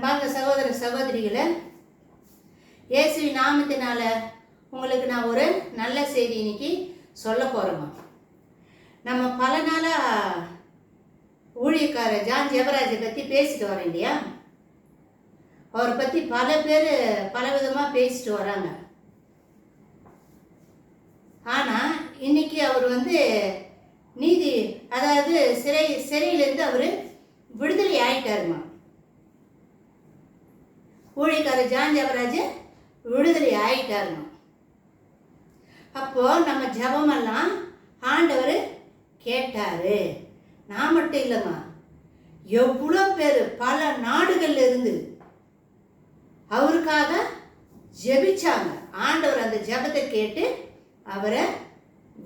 அன்பார்ந்த சகோதர சகோதரிகளை இயேசு நாமத்தினால உங்களுக்கு நான் ஒரு நல்ல செய்தி இன்னைக்கு சொல்ல போகிறோமா நம்ம பல நாளாக ஊழியக்காரர் ஜான் ஜெபராஜை பற்றி பேசிட்டு வரோம் இல்லையா? அவரை பற்றி பல பேர் பல விதமாக பேசிட்டு வராங்க. ஆனால் இன்னைக்கு அவர் வந்து நீதி அதாவது சிறை சிறையிலேருந்து அவர் விடுதலை ஆயிட்டாருமா? ஊழியக்காரர் ஜான் ஜெபராஜ் விடுதலை ஆயிட்டாருமா அப்போ நம்ம ஜெபமெல்லாம் ஆண்டவர் கேட்டாரு. நான் மட்டும் இல்லைம்மா எவ்வளோ பேர் பல நாடுகள்ல இருந்து அவருக்காக ஜெபிச்சாங்க. ஆண்டவர் அந்த ஜெபத்தை கேட்டு அவரை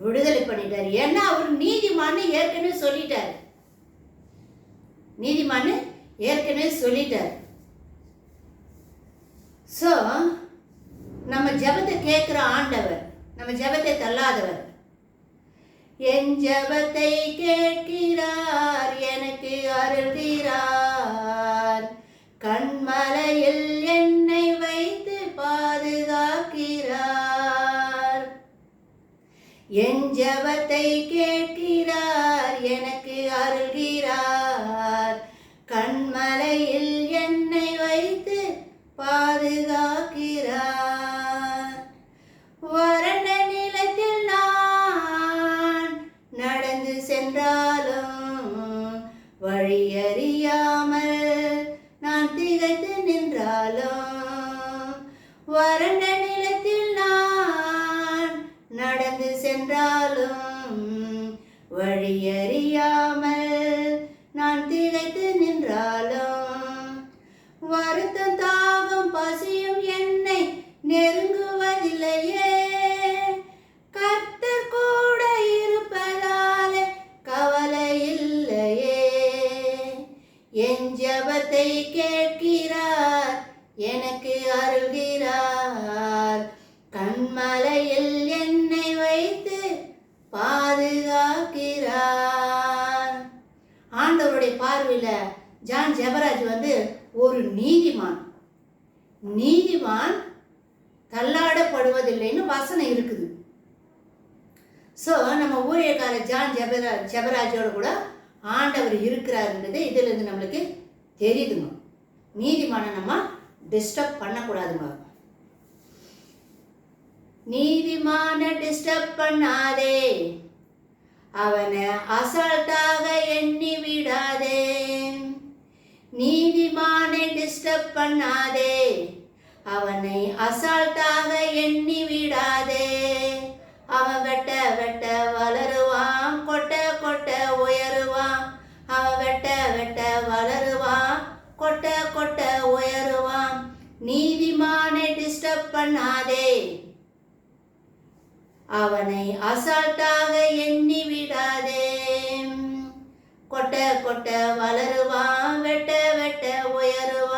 விடுதலை பண்ணிட்டார். ஏன்னா அவர் நீதிமான்னு ஏற்கனவே சொல்லிட்டார். நீதிமான்னு ஏற்கனவே சொல்லிட்டார். ஸோ நம்ம ஜெபத்தை கேட்குற ஆண்டவர் நம்ம ஜெபத்தை தள்ளாதவர். என் ஜெபத்தை கேட்கிறார் எனக்கு அருள்கிறார் கண்மலையில் என்னை வைத்து பாதுகாக்கிறார். என் ஜெபத்தை கேட்க வழியறியாமல் நான் திகைத்து நின்றாலும் வருத்தம் தாகம் பசியும் என்னை நெருங்குவதில்லையே. கர்த்தர் கூட இருப்பதாலே கவலை இல்லையே. என் ஜபத்தை கேட்கிறார் எனக்கு அருள்கிறார். கண்மலையில் என்ன பார்வையில் ஜான் ஜெபராஜ் வந்து ஒரு நீதிமான். நீதிமான் தள்ளாடப்படுவதில்லைன்னு வசனம் இருக்குது. ஸோ நம்ம ஊழியக்கார ஜான் ஜெபரா ஜெபராஜோட கூட ஆண்டவர் இருக்கிறாருன்றது இதிலிருந்து நம்மளுக்கு தெரியுதுங்க நீதிமான நம்ம டிஸ்டர்ப் பண்ணக்கூடாதுங்க நீதிமான டிஸ்டர்ப் பண்ணாதே. அவனை அசால்ட்டாக எண்ணி விடாதே. நீதிமானை டிஸ்டர்ப் பண்ணாதே. அவனை அசால்ட்டாக எண்ணி விடாதே. அவன் வெட்ட வெட்ட வளருவான் கொட்ட கொட்ட உயருவான். அவன் வெட்ட வெட்ட வளருவான் கொட்ட கொட்ட உயருவான். நீதிமானை டிஸ்டர்ப் பண்ணாதே. அவனை அசால்ட்டாக எண்ணி விடாதே. கொட்ட கொட்ட வளருவான் வெட்ட வெட்ட உயருவான்.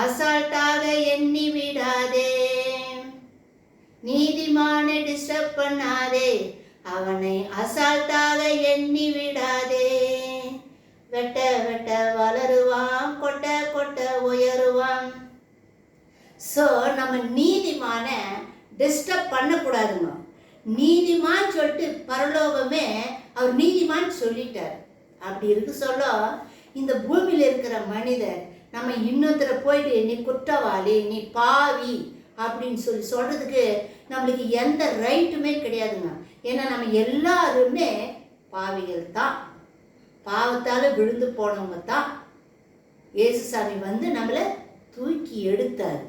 அசால்ட்டாக எண்ணி விடாதே. நீதிமானை டிஸ்டர்ப் பண்ணாதே. அவனை அசால்ட்டாக எண்ணி விடாதே. வெட்ட வெட்ட வளருவான் கொட்ட கொட்ட உயருவான். ஸோ நம்ம நீதிமான டிஸ்டர்ப் பண்ணக்கூடாதுங்க. நீதிமான் சொல்லிட்டு பரலோகமே அவர் நீதிமான் சொல்லிட்டார். அப்படி இருக்கு சொல்ல இந்த பூமியில் இருக்கிற மனிதர் நம்ம இன்னொருத்தரை போயிட்டு நீ குற்றவாளி நீ பாவி அப்படின்னு சொல்லி சொல்கிறதுக்கு நம்மளுக்கு எந்த ரைட்டுமே கிடையாதுங்க. ஏன்னா நம்ம எல்லாருமே பாவிகள் தான். பாவத்தால் விழுந்து போனவங்க தான். ஏசுசாமி வந்து நம்மளை தூக்கி எடுத்தார்.